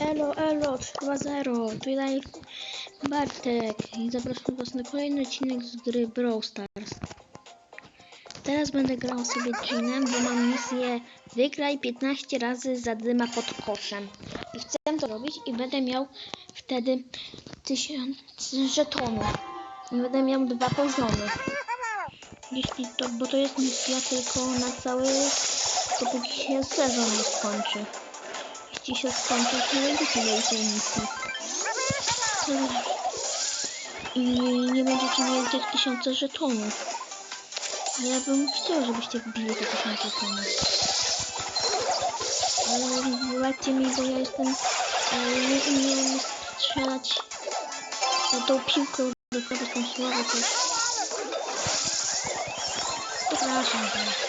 Elo, elo, 2-0, tutaj Bartek i zapraszam was na kolejny odcinek z gry Brawl Stars. Teraz będę grał sobie Jeanem, bo mam misję wygraj 15 razy zadyma pod koszem. I chcę to robić i będę miał wtedy 1000 żetonów. I będę miał dwa poziomy. Jeśli to, bo to jest misja tylko na cały, dopóki się sezon nie skończy. Jeśli się skończy, to nie będziecie mieli tej misji. I nie będziecie mieli tych tysiące żetonów. Ja bym chciał, żebyście wbili te tysiące żetonów. Ale mi, bo ja jestem... e, Nie umiem strzelać na tą piłką, doprawiać tą sławę, to... Przepraszam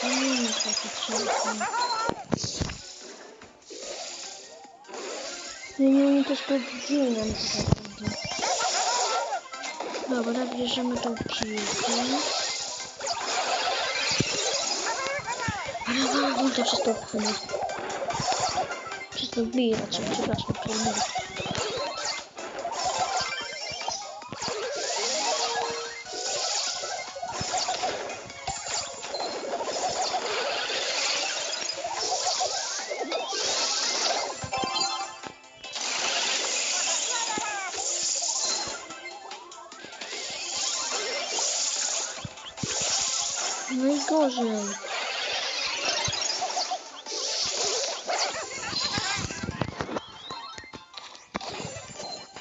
nie umiem takie strzelać. Nie umiem też poddzielniam tak naprawdę. Dobra, bierzemy tą piłkę. Ale mam ulta przez tą chwilę. Przez tą biję raczej, przepraszam, Ну и должен.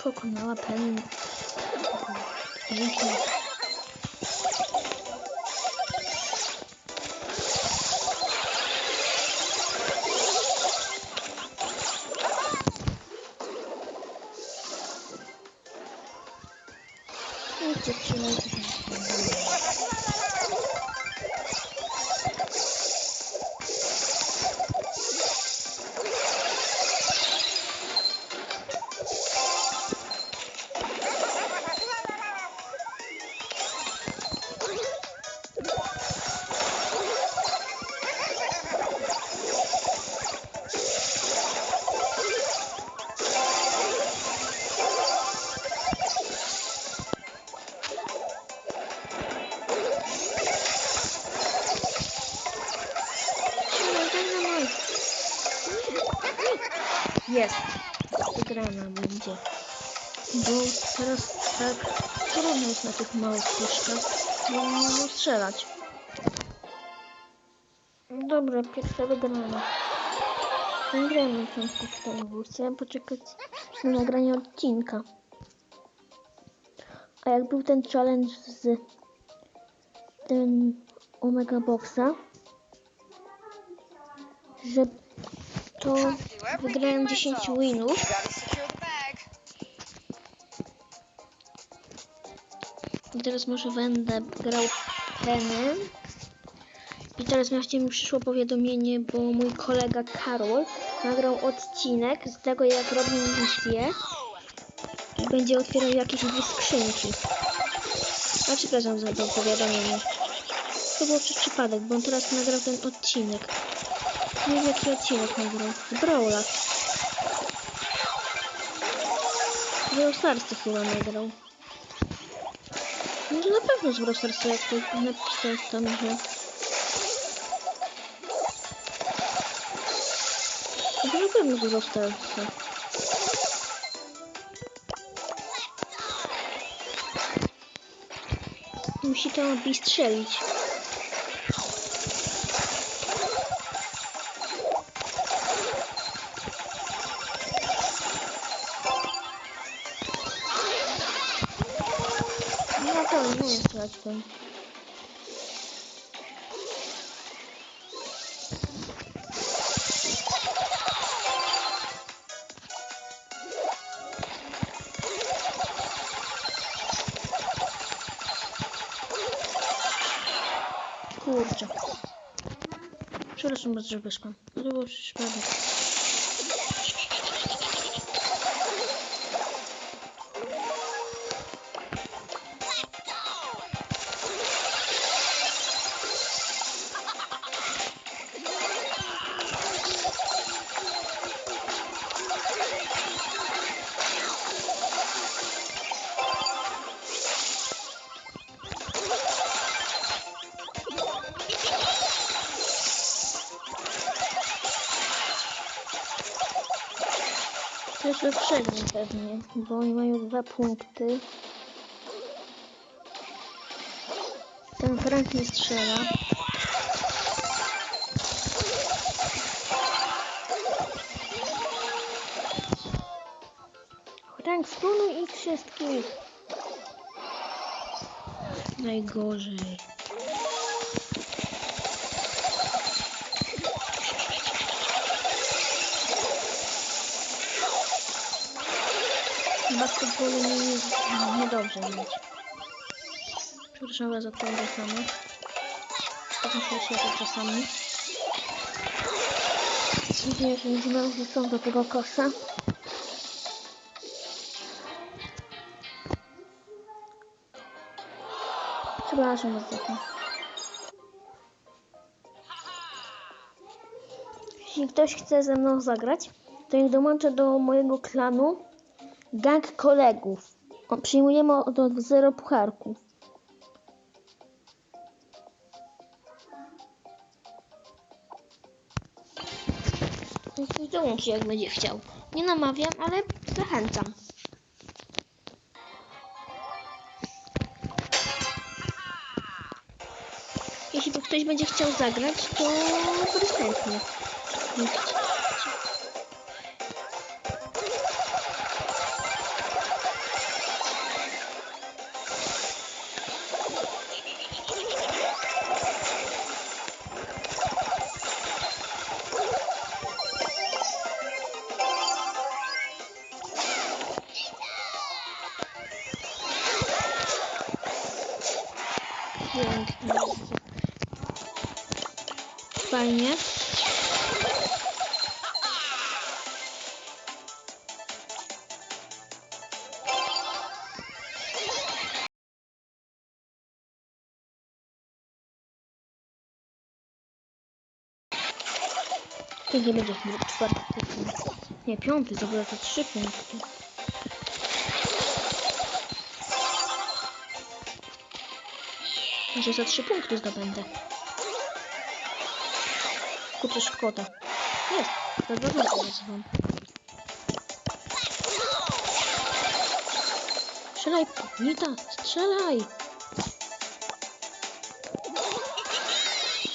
Как он лапен? Вот так человек. Jest. Wygrana będzie. Bo teraz tak trudno jest na tych małych puszkach, bo nie mogą strzelać. Dobra, pierwsza wygrana. Nagramy tą puszkę, bo chciałem poczekać na nagranie odcinka. A jak był ten challenge z tym Omega Boxa, że to wygrałem 10 winów. I teraz może będę grał penem. I teraz właśnie mi przyszło powiadomienie, bo mój kolega Karol nagrał odcinek z tego, jak robił misję. I będzie otwierał jakieś dwie skrzynki. A przepraszam za to powiadomienie. To było przez przypadek, bo on teraz nagrał ten odcinek. Nie wiem, jaki odcinek nagrał. Brawla. Brawl Stars to chyba nagrał. Może na pewno z Brawl Starsa, jak to napisał tam, że... To na pewno z Brawl. Musi to Abi strzelić. Nie jest strzelać ten. Kurczę. Przepraszam bardzo, że wyszłam. To pewnie, bo oni mają dwa punkty. Ten Frank nie strzela. Frank, stunuj ich wszystkich. Najgorzej. W basketbolu nie jest niedobrze mieć. Przepraszam za tą reklamę. Potem się to czasami. Dziwnie, że nie wrzucą do tego kosza. Przepraszam za to. Jeśli ktoś chce ze mną zagrać, to niech dołączę do mojego klanu Gang kolegów. Przyjmujemy od, od zero pucharków. Dołączy jak będzie chciał. Nie namawiam, ale zachęcam. Jeśli ktoś będzie chciał zagrać, to bardzo Fajnie. Tu nie będzie czwarty punkt. Nie, piąty, zdobyła to trzy punkty. Może za trzy punkty zdobędę. Kurczę, szkoda. Jest, dwa punkty nazywam. Strzelaj, Nita, strzelaj!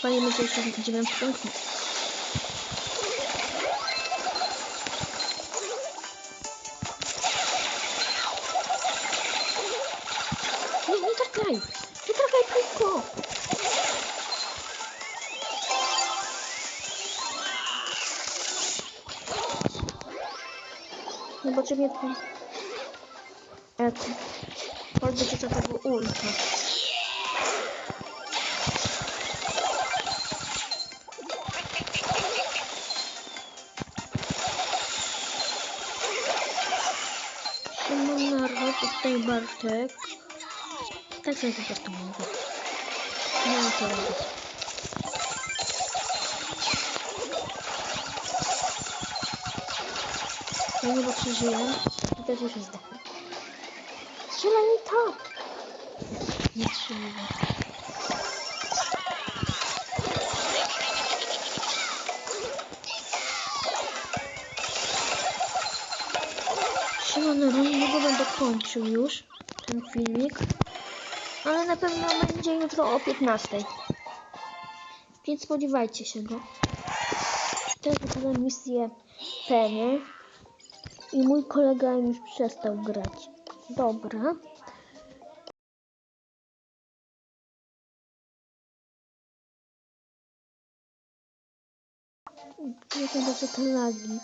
Fajnie będzie jeszcze dziewiąty punkt. Nie, nie trafiaj! Nie trafiaj piłko! Niepotrzebnie to... Jak... Pozbyć się tego ulta. Szymon Narwa, tutaj Bartek. Tak sobie po prostu mówię. Nie mam co Ja nie przeżyłem i też już zdechnę. Strzelaj mi tak! Nie strzelałem. Siemano, no niedługo będę kończył już ten filmik. Ale na pewno będzie jutro o 15. Więc spodziewajcie się go. Teraz wykonam misję Penny. I mój kolega już przestał grać. Dobra. Nie wiem, co te lagi.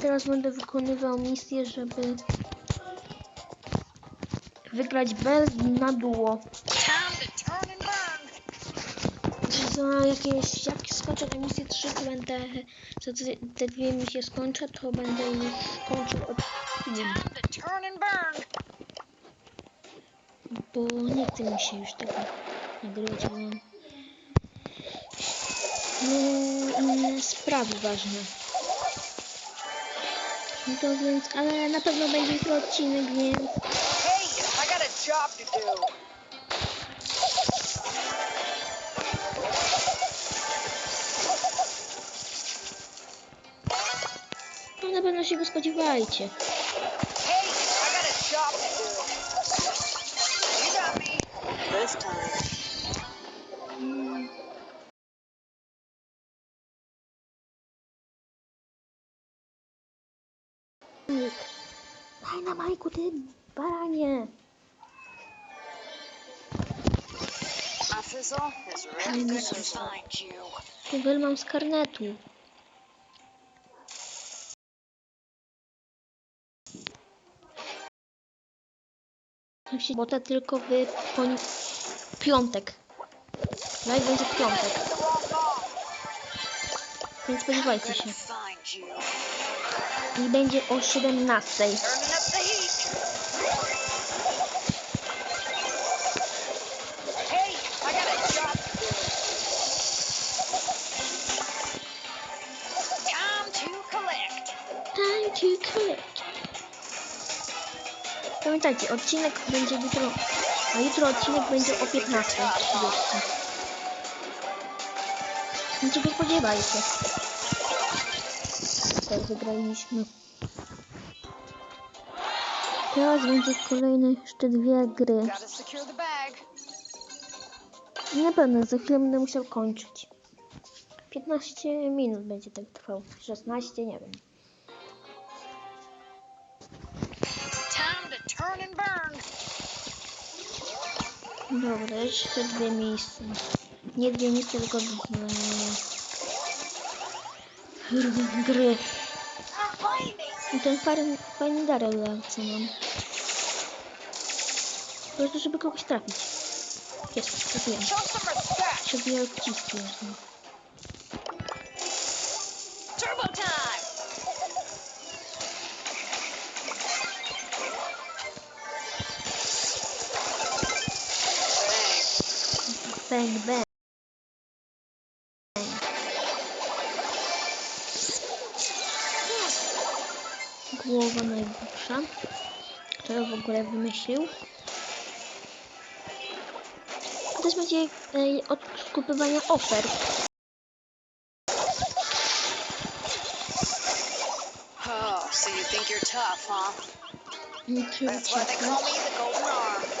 Teraz będę wykonywał misję, żeby wygrać bez na duo. Za jakieś, jak skończę tę misję 3, to będę, za te, te dwie misje skończę, to będę już kończył odcinek, bo nie chce mi się już tego nagrywać, bo mam no, inne sprawy ważne. No to więc, ale na pewno będzie jutro odcinek, więc Hey, I got a job to do. Na pewno się go spodziewajcie. Daj na Majku, ty baranie. To find you. Kubel mam z karnetu. Bota tylko w poni- piątek. Live będzie w piątek, więc spodziewajcie się. I będzie o 17. Pamiętajcie, odcinek będzie jutro, a jutro odcinek będzie o 15.30. Więc się spodziewajcie. Tak wygraliśmy. Teraz będzie kolejne jeszcze dwie gry. Na pewno za chwilę będę musiał kończyć. 15 minut będzie tak trwał. 16, nie wiem. Dobra, jeszcze dwie miejsca. Nie dwie miejsca, tylko dwie gry. I ten fajny, fajny darek co mam. Po prostu, żeby kogoś trafić. Jest, trafiłem. Przebiję odciski. jeszcze. Bang. Bang. Głowa najgłupsza. Kto w ogóle wymyślił? Też będzie e, od skupywania ofert. Oh, so you think you're tough, huh? That's why they call me the Golden Arm.